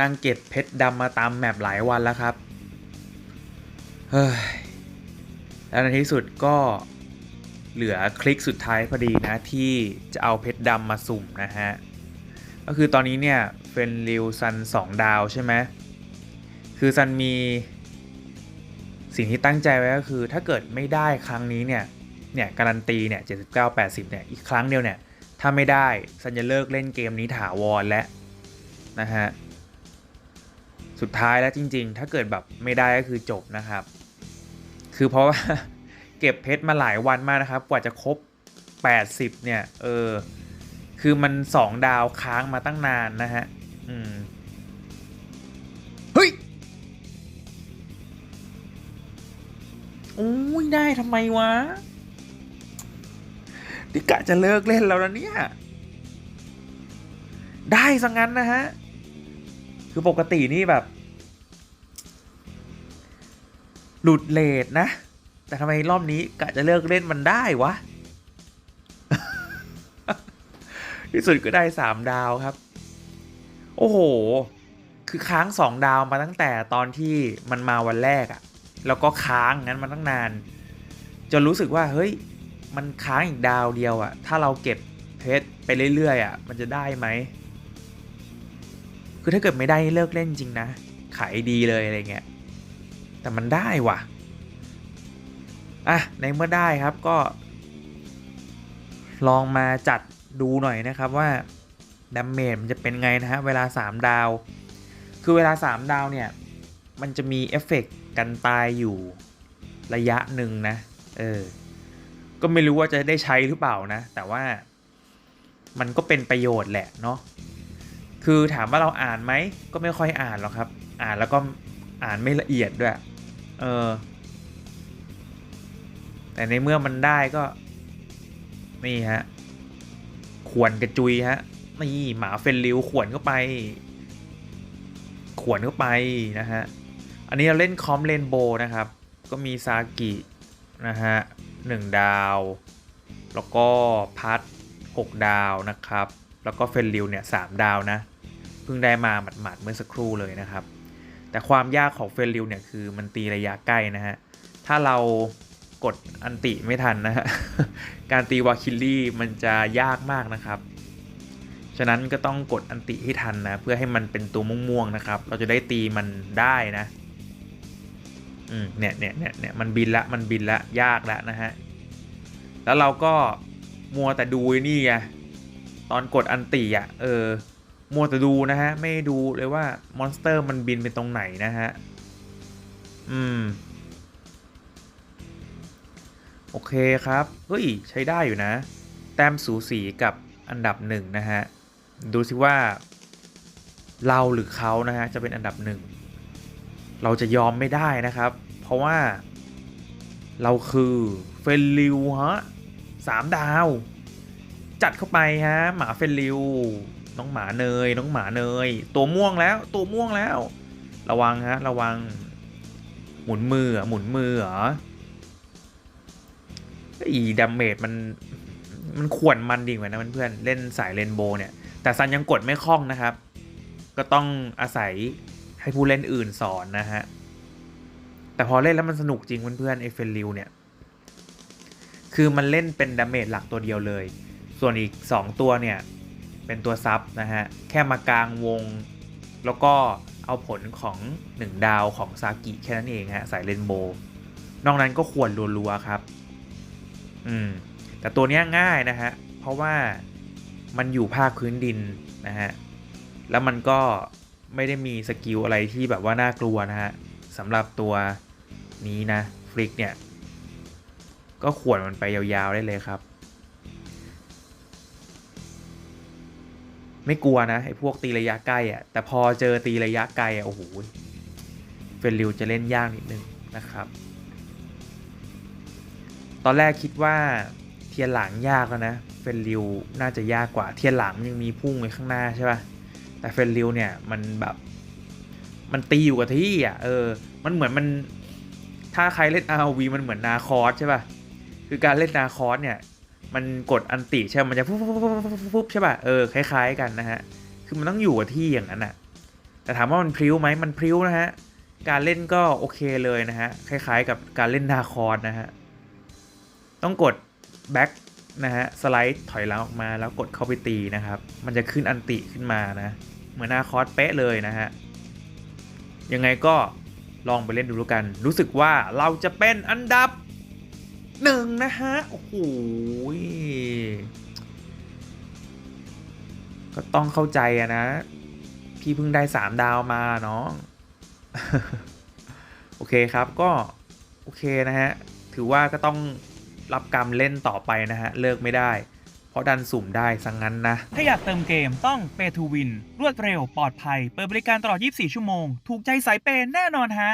นั่งเก็บเพชรดำมาตามแมปหลายวันแล้วครับ เฮ้ย แล้วในที่สุดก็เหลือคลิกสุดท้ายพอดีนะที่จะเอาเพชรดำมาสุ่มนะฮะ ก็คือตอนนี้เนี่ยเฟนริวซัน2ดาวใช่ไหม คือซันมีสิ่งที่ตั้งใจไว้ก็คือถ้าเกิดไม่ได้ครั้งนี้เนี่ย เนี่ยการันตีเนี่ย79 80เนี่ยอีกครั้งเดียวเนี่ยถ้าไม่ได้ซันจะเลิกเล่นเกมนี้ถาวรและนะฮะ สุดท้ายแล้วจริง ๆ ถ้าเกิดแบบไม่ได้ก็คือจบนะครับ คือเพราะว่าเก็บเพชรมาหลายวันมากนะครับ กว่าจะครบ 80 เนี่ย เออ คือมัน 2 ดาวค้างมาตั้งนานนะฮะ อืม เฮ้ย โอ้ยได้ทำไมวะดิกะจะเลิกเล่นแล้วนะเนี่ย ได้ซะงั้นนะฮะ คือปกตินี่แบบ หลุดเลทนะ แต่ทำไมรอบนี้กะจะเลิกเล่นมันได้วะ ที่สุดก็ได้สามดาวครับ โอ้โห คือค้างสองดาวมาตั้งแต่ตอนที่มันมาวันแรกอะแล้วก็ค้างงั้นมาตั้งนาน จนรู้สึกว่าเฮ้ย มันค้างอีกดาวเดียวอะถ้าเราเก็บเพชรไปเรื่อยๆอะมันจะได้ไหมคือถ้าเกิดไม่ได้เลิกเล่นจริงนะ ขายดีเลยอะไรเงี้ย แต่มันได้ว่ะ อะ ในเมื่อได้ครับก็ ลองมาจัดดูหน่อยนะครับว่าดาเมจมันจะเป็นไงนะฮะ เวลา 3 ดาว คือเวลา 3 ดาวเนี่ย มันจะมีเอฟเฟกต์กันตายอยู่ระยะหนึ่งนะ เออ ก็ไม่รู้ว่าจะได้ใช้หรือเปล่านะ แต่ว่ามันก็เป็นประโยชน์แหละเนาะ คือถามว่าเราอ่านไหม ก็ไม่ค่อยอ่านหรอกครับ อ่านแล้วก็อ่านไม่ละเอียดด้วย เออ แต่ในเมื่อมันได้ก็ นี่ฮะ ขวนกระจุยฮะ นี่หมาเฟนริวขวนเข้าไป ขวนเข้าไปนะฮะ อันนี้เราเล่นคอมเลนโบนะครับ ก็มีซากินะฮะหนึ่งดาว แล้วก็พัดหกดาวนะครับ แล้วก็เฟนริวเนี่ยสามดาวนะ เพิ่งได้มาหมาดๆเมื่อสักครู่เลยนะครับ แต่ความยากของเฟรนริวเนี่ยคือมันตีระยะใกล้นะฮะ ถ้าเรากดอันติไม่ทันนะฮะ การตีวาคิลลี่มันจะยากมากนะครับ ฉะนั้นก็ต้องกดอันติให้ทันนะ เพื่อให้มันเป็นตัวม่วงๆนะครับ เราจะได้ตีมันได้นะอืมเนี่ยเนี่ยเนี่ยเนี่ยมันบินละมันบินละยากละนะฮะ แล้วเราก็มัวแต่ดูนี่ไงตอนกดอันติอะเออ มัวแต่ดูนะฮะ ไม่ดูเลยว่ามอนสเตอร์มันบินไปตรงไหนนะฮะ อืม โอเคครับ เฮ้ย ใช้ได้อยู่นะ แต้มสูสีกับอันดับหนึ่งนะฮะ ดูสิว่า เราหรือเขานะฮะ จะเป็นอันดับหนึ่ง เราจะยอมไม่ได้นะครับ เพราะว่า เราคือเฟลลิวฮะสามดาว จัดเข้าไปฮะ หมาเฟลลิว น้องหมาเนย น้องหมาเนย ตัวม่วงแล้ว ตัวม่วงแล้ว ระวังฮะ ระวัง หมุนมือหมุนมือเหรออีดัมเมจมันมันขวนมันดีกว่านะเพื่อนๆเล่นสายเรนโบว์เนี่ย แต่ซันยังกดไม่คล่องนะครับ ก็ต้องอาศัยให้ผู้เล่นอื่นสอนนะฮะ แต่พอเล่นแล้วมันสนุกจริงเพื่อนๆไอเฟลลิวเนี่ย คือมันเล่นเป็นดาเมจหลักตัวเดียวเลย ส่วนอีก 2 ตัวเนี่ย เป็นตัวซับนะฮะ แค่มากลางวง แล้วก็เอาผลของ 1 ดาวของซากิแค่นั้นเองฮะ สายเรนโบว์นอกนั้นก็ควรรัวๆครับ อืม แต่ตัวนี้ง่ายนะฮะ เพราะว่ามันอยู่ภาคพื้นดินนะฮะ แล้วมันก็ไม่ได้มีสกิลอะไรที่แบบว่าน่ากลัวนะฮะสำหรับตัวนี้นะ ฟลิกเนี่ย ก็ขวนมันไปยาวๆได้เลยครับ ไม่กลัวนะไอ้พวกตีระยะใกล้อะแต่พอเจอตีระยะไกลอะโอ้โหเฟรนริวจะเล่นยากนิดนึงนะครับ ตอนแรกคิดว่าเทียนหลังยากแล้วนะเฟรนริวน่าจะยากกว่าเทียนหลังยังมีพุ่งไว้ข้างหน้าใช่ปะ่ะแต่เฟรนริวเนี่ยมันแบบมันตีอยู่กับที่อะเออ มันเหมือนมันถ้าใครเล่น RV มันเหมือนนาคอสใช่ปะ่ะคือการเล่นนาคอสเนี่ย มันกดอันติใช่ไหมมันจะฟุบฟุบฟุบฟุบฟุบใช่ป่ะ เออ คล้าย ๆ กันนะฮะ คือมันต้องอยู่กับที่อย่างนั้นอะ แต่ถามว่ามันพริ้วไหม มันพริ้วนะฮะ การเล่นก็โอเคเลยนะฮะ คล้ายๆ กับการเล่นนาคอนนะฮะ ต้องกดแบ็คนะฮะ สไลด์ถอยหลังออกมาแล้วกดเข้าไปตีนะครับ มันจะขึ้นอันติขึ้นมานะ เหมือนนาคอสเป๊ะเลยนะฮะ ยังไงก็ลองไปเล่นดูแล้วกัน รู้สึกว่าเราจะเป็นอันดับ หนึ่งนะฮะ โอ้โหก็ต้องเข้าใจอะนะ พี่เพิ่งได้สามดาวมาเนาะโอเคครับก็ โอเคนะฮะ ถือว่าก็ต้องรับกรรมเล่นต่อไปนะฮะ เลิกไม่ได้ เพราะดันสุ่มได้สังงั้นนะ ถ้าอยากเติมเกมต้อง Pay to Win รวดเร็วปลอดภัย เปิดบริการตลอด 24 ชั่วโมง ถูกใจสายเปย์แน่นอนฮะ